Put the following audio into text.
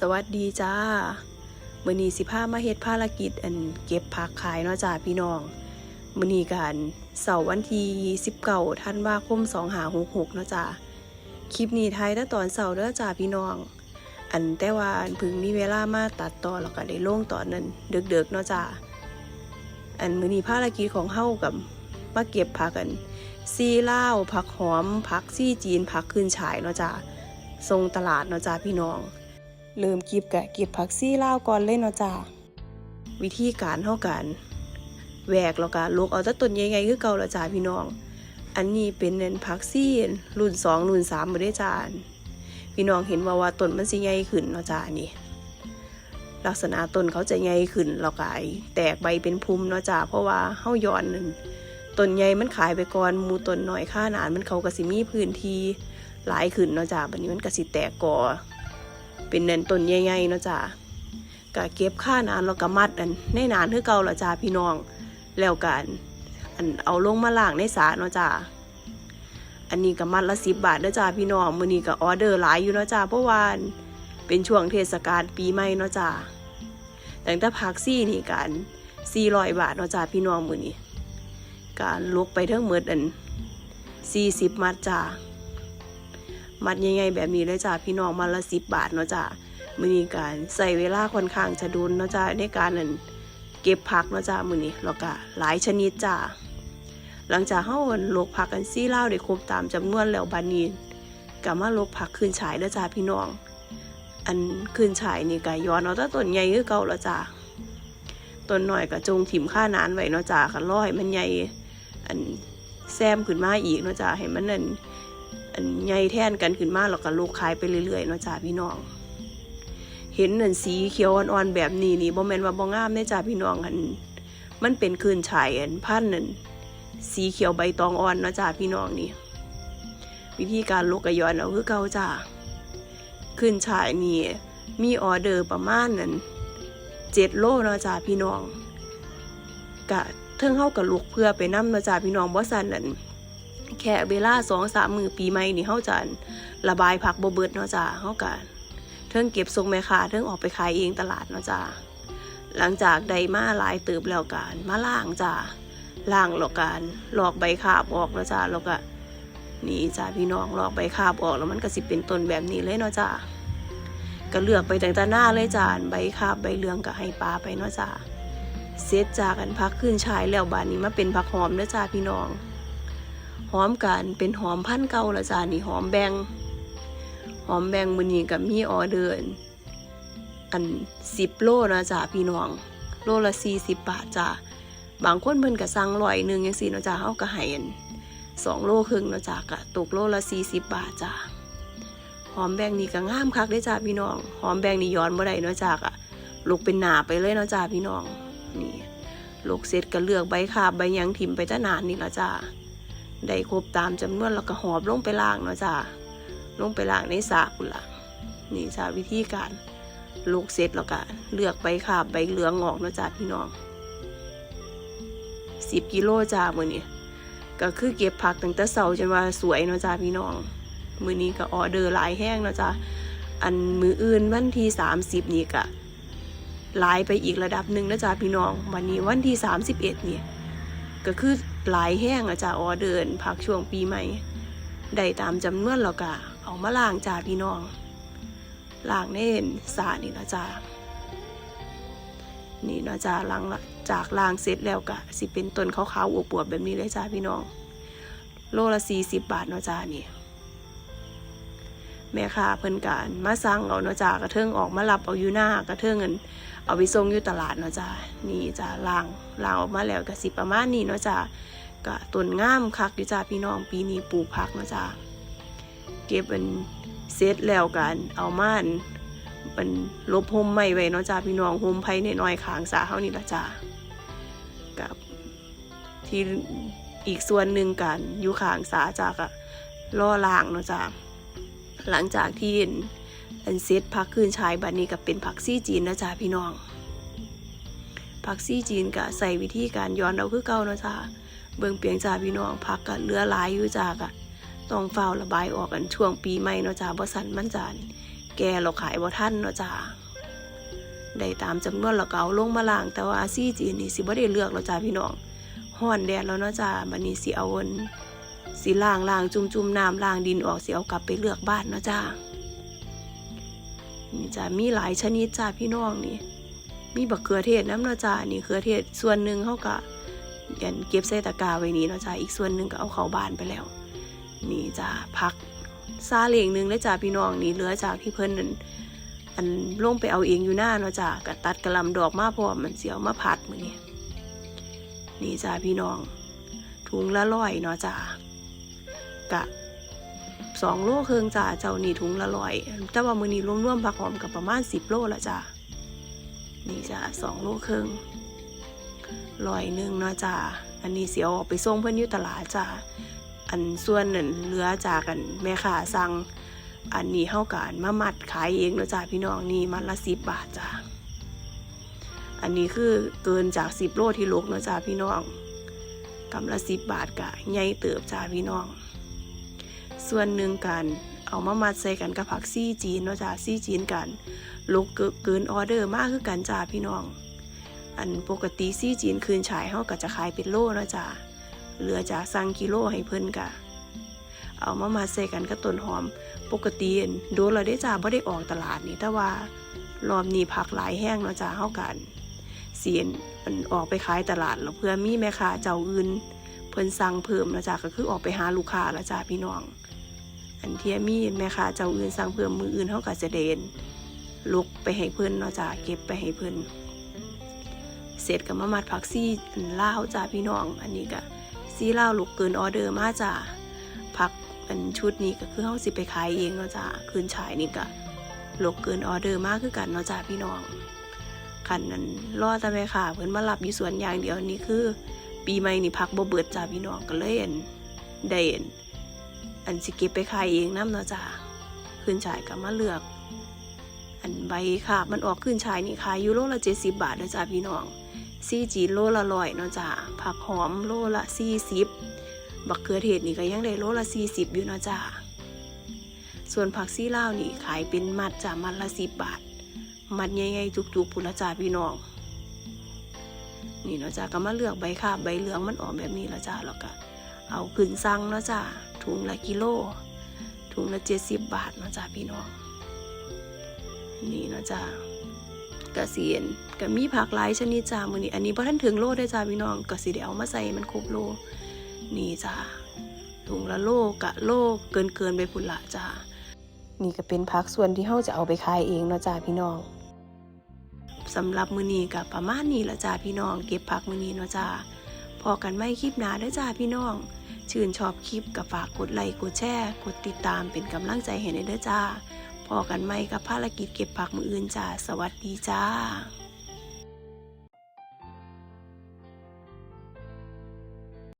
สวัสดีจ้ามื้อนี้สิพามาเฮ็ดภารกิจอันเก็บผักขายเนาะจ้าพี่น้องมื้อนี้กันเสาร์วันที่19ธันวาคม2566เนาะจ้าคลิปนี้ไทยแต่ตอนเสาร์เด้อจ้าพี่น้อง อันแต่ว่าอันพิ่งมีเวลามาตัดต่อแล้วก็ได้ลงตอนนั้นเดึกๆเนาะจ้าอันมื้อนี้ภารกิจของเฮากับมาเก็บผักกันซีลาวผักหอมผักซี่จีนผักขึ้นฉายเนาะจ้าส่งตลาดเนาะจ้าพี่น้อง เริ่มเก็บกะเก็บผักซี่เลาก่อนเลยเนาะจ้าวิธีการเท่ากันแหวกแล้วก็ลกเอาแต่ต้นใหญ่ๆคือเก่าละจ้าพี่น้อง อันนี้เป็นเน้นผักซี่รุ่นสองรุ่นสามบ่ได้จ้าพี่น้องเห็นว่าว่าต้นมันสิใหญ่ขึ้นเนาะจ้านี่ลักษณะต้นเขาจะใหญ่ขึ้นแล้วก็แตกใบเป็นพุ่มเนาะจ้าเพราะว่าเฮาย้อนนั่นต้นใหญ่มันขายไปก่อนมูต้นหน้อยค่าหนานมันเขาก็สิมีพื้นที่หลายขึ้นเนาะจ้าบัดนี้มันก็สิแตกก่อ เป็นเนินต้นใหญ่ๆเนาะจ้ะก็เก็บค่านานแล้วก็มัดอันในนานคือเก่าละจ้าพี่น้อง แล้วกันอันเอาลงมาล้างในสาเนาะจ้าอันนี้ก็มัดละสิบบาทเนาะจ้าพี่น้องมื้อนี้ก็ออเดอร์หลายอยู่เนาะจ้าเพราะว่าเป็นช่วงเทศกาลปีใหม่เนาะจ้าแตั้งแต่พักซี่นี่กัน400บาทเนาะจ้าพี่น้องมื้อนี้การลกไปทั้งหมดอัน40มัดจ้า มัดใหญ่ๆแบบนี้เลยจ้าพี่น้องมาละสิบบาทเนาะจ้ามือนี้การใส่เวลาค่อนข้างจะดุนเนาะจ้าในการนั่นเก็บผักเนาะจ้ามือนี้แล้วก็หลายชนิดจ้าหลังจากเฮาลกผักกันซี่เล่าได้ครบตามจำนวนแล้วบัดนี้ก็มาลกผักคืนฉายเด้อจ้าพี่น้อง อันคืนฉายนี่ก็ย้อนเอาแต่ต้นใหญ่คือเก่าแล้วจ้าต้นหน้อยก็จงถิ่มค่านานไว้เนาะจ้าคันร้อยมันใหญ่อันแซมขึ้นมาอีกเนาะจ้าให้มันนั่น อันใหญ่แท่นกันขึ้นมาแล้วก็ลูกขายไปเรื่อยๆเนาะจ้าพี่น้อง เห็นนั่นสีเขียวอ่อนๆแบบนี้นี่บ่แม่นว่าบ่งามเด้จ้าพี่น้องอันมันเป็นคืนฉายอันพันนั่นสีเขียวใบตองอ่อนเนาะจ้าพี่น้องนี่ วิธีการลูกกระยอนเอาคือเก่าจ้าคืนฉายนี่มีออเดอร์ประมาณนั้นเจ็ดโลเนาะจ้าพี่น้องกะเทิงเฮากับลูกเพื่อไปนำเนาะจ้าพี่น้องบ่ซั่นนั่น แค่เวลาสองสามมือปีใหม่นี่เฮาจะระบายผักบ่เบิดเนาะจ้าเฮากันเทิงเก็บส่งแม่ค้าเทิงออกไปขายเองตลาดเนาะจ้าหลังจากไดมาลายเติบแล้วกันมาล้างจ้าล้างแล้วกันลอกใบขาบออกเนาะจ้าแล้วก็นี่จ้าพี่น้องหลอกใบขาบออกแล้วมันก็สิเป็นต้นแบบนี้เลยเนาะจ้าก็เลือกไปตั้งแต่หน้าเลยจ้าใบขาบใบเหลืองก็ให้ปลาไปเนาะจ้าเสร็จจากกันพักขึ้นชายแล้วบานนี้มาเป็นผักหอมเด้อจ้าพี่น้อง หอมกันเป็นหอมพันเก่าละจ้านี่หอมแบงหอมแบงมือนี้กับมีออเดอร์อันสิบโลนะจ้าพี่น้อง โลละสี่สิบบาทจ้าบางคนเพิ่นก็สั่งร้อยหนึ่งยังสี่นะจ้าเฮาก็ให้อันสองโลครึ่งนะจ้ากะตกโลละสี่สิบบาทจ้าหอมแบงนี่ก็งามคักได้จ้าพี่น้อง หอมแบงนี่ย้อนบ่ได้นะจ้ากะลูกเป็นหนาไปเลยนะจ้าพี่น้องนี่ลูกเสร็จก็เลือกใบขาบใบยังถิ่มไปจ้านานนี่ละจ้า ได้ครบตามจำนวนแล้วก็หอบลงไปล่างเนาะจ้าลงไปล่างในสากุละนี่จ้าวิธีการลูกเสร็จแล้วก็เลือกใบขาบใบเหลืองออกเนาะจ้าพี่น้องสิบกิโลจ้ามือนี้ก็คือเก็บผักตั้งแต่เสาจนว่าสวยเนาะจ้าพี่น้อง มือนี้ก็ออเดอร์หลายแห้งเนาะจ้าอันมืออื่นวันที่สามสิบนี่ก็หลายไปอีกระดับหนึ่งนะจ้าพี่น้อง วันนี้วันที่สามสิบเอ็ดเนี่ย ก็คือหลายแห้งอาจ้าออเดินพักช่วงปีใหม่ได้ตามจำนวนแล้วก็เอามาล้างจ้าพี่น้องล้างเน่นสานี่นะจ้านี่นะจ้าล้างละจากล้างเสร็จแล้วก็สิเป็นต้นขาวๆอวบๆแบบนี้เลยจ้าพี่น้อง โลละสี่สิบบาทเนาะจ้านี่ แม่ค้าเพิ่นการมาสั่งเอาเนาะจ้ากระเทิงออกมารับเอาอยู่หน้ากระเทิงเงินเอาไปส่งอยู่ตลาดเนาะจ้านี่จ้าล้างล้างออกมาแล้วก็สิประมาณนี้เนาะจ้าก็ต้นงามคักอยู่จ้าพี่น้องปีนี้ปลูกผักเนาะจ้าเก็บเป็นเซตแล้วกันเอามาอันเป็นลบโฮมใหม่ไว้เนาะจ้าพี่น้องโฮมไผ่น้อยๆขางสาเฮานี่ละจ้ากับที่อีกส่วนหนึ่งกันอยู่ขางสาจาก็ล่อล่างเนาะจ้า หลังจากที่อันเซตพักคืนชายบัดนี้ก็เป็นผักซี่จีนนะจ้าพี่น้องผักซี่จีนก็ใส่วิธีการย้อนเอาคือเก่านะจ้าเบิ่งเปียงจ้าพี่น้องผักก็เหลือหลายอยู่จ้ากะต้องเฝ้าระบายออกกันช่วงปีใหม่เนาะจ้าบ่สันมันจานแก่เราขายบ่ทันเนาะจ้าได้ตามจำนวนเราเก็เอาลงมาล้าง แต่ว่าซี่จีนนี่สิบ่ได้เลือกแล้วจ้าพี่น้องห้อนแดดแล้วเนาะจ้าบัดนี้สิเอาอัน สิล้างล้างจุ่มจุ่มน้ำล้างดินออกสิเอากลับไปเลือกบ้านเนาะจ้านี่จ้ามีหลายชนิดจ้าพี่น้องนี่ มีบักเขือเทศน้ำเนาะจ้านี่เขือเทศส่วนหนึ่งเขาก็ยันเก็บใส่ตะกร้าไว้นี้เนาะจ้าอีกส่วนหนึ่งก็เอาเข้าบ้านไปแล้ว นี่จ้าพักซาเลียงหนึ่งเลยจ้าพี่น้องนี่เหลือจากที่เพิ่นนั่นอันลงไปเอาเองอยู่หน้าเนาะจ้าก็ตัดกระลำดอกมาเพราะว่อมันเสียวมาผัดมือนี่นี่จ้าพี่น้องถุงละร้อยเนาะจ้า กะสองโลเครึ่งจ้าเจ้านี่ถุงละร้อยแต่ว่ามือนี้รวมๆผักหอมกับประมาณสิบโลละจ้านี่จ้ะสองโลเครึ่งร้อยหนึ่งเนาะจ้ะอันนี้เสียวออกไปส่งเพื่อนอยู่ตลาดจ้ะอันส่วนนั่นเหลือจากกันแม่ค้าสั่งอันนี้เฮากันมามัดขายเองเนาะจ้ะพี่น้องนี่มัดละสิบบาทจ้ะอันนี้คือเกินจากสิบโลที่ลกเนาะจ้ะพี่น้องกำละสิบบาทกะใหญ่เติบจ้ะพี่น้อง ส่วนหนึ่งกันเอามามัดใส่กันกับผักซี่จีนเนาะจ้ะซี่จีนกันลูกเกินออเดอร์มากคือกันจ้าพี่น้อง อันปกติซี่จีนคืนฉายเขาก็จะขายเป็นโลเนาะจ้าเหลือจากสั่งกิโลให้เพิ่นกะ เอามามาใส่กันกับต้นหอม ปกติโดนเราได้จ้าบ่ได้ออกตลาดนี่แต่ว่ารอบนี้ผักหลายแห้งเนาะจ้าเฮากันเสียนมันออกไปขายตลาดแล้วเพื่อมีแม่ค้าเจ้าอื่น เพิ่นสั่งเพิ่มนะจ้าก็คือออกไปหาลูกค้าละจ้าพี่น้อง อันเทียมีแม่ค้าเจ้าอื่นสั่งเพิ่มมืออื่นเฮาก็จะเดนลุกไปให้เพิ่นเนาะจ้าเก็บไปให้เพิ่นเสร็จกับมามัดผักซี่อันล่าจ้าพี่น้อง อันนี้ก็ซี่ล่าลุกเกินออเดอร์มาจ้าผักอันชุดนี้ก็คือเฮาสิไปขายเองเนาะจ้าคืนฉายนี่ก็ลุกเกินออเดอร์มากคือกันเนาะจ้าพี่น้องคันนั้นรอแต่แม่ค่ะเพิ่นมารับอยู่สวนอย่างเดียวนี่คือ ปีใหม่นี่พักบ่เบิดจ้าพี่น้องก็เลยอันได้อัน อันสิเก็บไปขายเองนํเนาะจ้าคืนฉายก็มาเลือก อันใบค่ะ มันออกขึ้นชายนี่ขายอยู่โลละเจ็ดสิบบาทนะจ๊ะพี่น้องซี่จีโลละร้อยเนาะจ้ะผักหอมโลละสี่สิบบักเขือเทศนี่ก็ยังได้โลละสี่สิบอยู่เนาะจ้ะส่วนผักซี่ล่านี่ขายเป็นมัดจ้ะมัดละสิบบาท มัดใหญ่ๆจุกๆพุนละจ้ะพี่น้องนี่เนาะจ้ะก็มาเลือกใบขาบใบเหลืองมันออกแบบนี้แล้วจ้ะแล้วก็เอาขึ้นสั่งเนาะจ้ะ ถุงละกิโล ถุงละเจ็ดสิบบาทนะจ้ะพี่น้อง นี่นะจ้ากระเสียนก็มีผักหลายชนิดจ้ามือนี้อันนี้บ่ทันถึงโลได้จ้าพี่น้องก็สิได้เอามาใส่มันครบโล นี่จ้าถุงละโลกะโลเกินเกินไปพุ่นละจ้านี่ก็เป็นผักส่วนที่เฮาจะเอาไปขายเองเนาะจ้าพี่น้องสำหรับมือนี้ก็ประมาณนี้ละจ้าพี่น้อง เก็บผักมือนี้เนาะจ้าพอกันไม่คลิปหนาเด้อจ้าพี่น้อง ชื่นชอบคลิปก็ฝากกดไลค์กดแชร์กดติดตามเป็นกำลังใจให้หน่อยเด้อจ้าพอกันไหมกับภารกิจเก็บผักมืออื่นจ้า สวัสดีจ้า